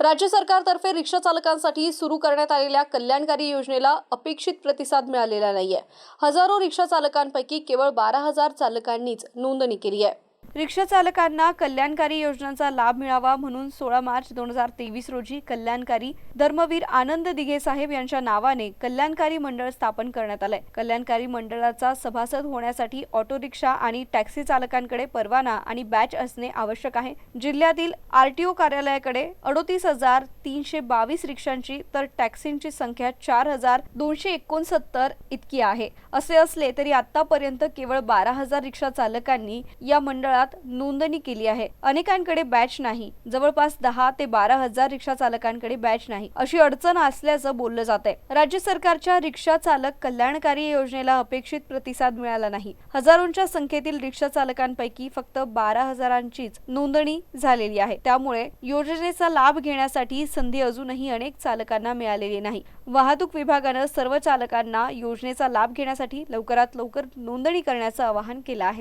राज्य सरकारतर्फे रिक्षा चालकांसाठी सुरू करण्यात आलेल्या कल्याणकारी योजनेला अपेक्षित प्रतिसाद मिळालेला नाहीये. हजारो रिक्षा चालकांपैकी केवळ बारा हजार चालकांनीच नोंदणी केली आहे. रिक्षा चालकांना कल्याणकारी योजनांचा लाभ मिळावा म्हणून सोळा मार्च दोन हजार तेवीस रोजी कल्याणकारी धर्मवीर आनंद दिघे साहेब यांच्या नावाने कल्याणकारी मंडळ स्थापन करण्यात आलंय. कल्याणकारी मंडळाचा सभासद होण्यासाठी ऑटो रिक्षा आणि टॅक्सी चालकांकडे परवाना आणि बॅच असणे आवश्यक आहे. जिल्ह्यातील आरटीओ कार्यालयाकडे अडोतीस हजार तीनशे बावीस रिक्षांची तर टॅक्सींची संख्या चार हजार दोनशे एकोणसत्तर इतकी आहे. असे असले तरी आतापर्यंत केवळ बारा हजार रिक्षा चालकांनी या मंडळात नोंदणी केली आहे. अनेकांकडे बॅच नाही. जवळपास दहा ते बारा हजार रिक्षा चालकांकडे बॅच नाही. अशी अडचण असल्याचं बोललं जात आहे राज्य सरकारच्या रिक्षा चालक कल्याणकारी योजनेला अपेक्षित प्रतिसाद मिळाला नाही. हजारोंच्या संख्येतील रिक्षा चालकांपैकी फक्त बारा हजारांचीच नोंदणी झालेली आहे. त्यामुळे योजनेचा लाभ घेण्यासाठी संधी अजूनही अनेक चालकांना मिळालेली नाही. वाहतूक विभागानं सर्व चालकांना योजनेचा लाभ घेण्यासाठी लवकरात लवकर नोंदणी करण्याचं आवाहन केलं आहे.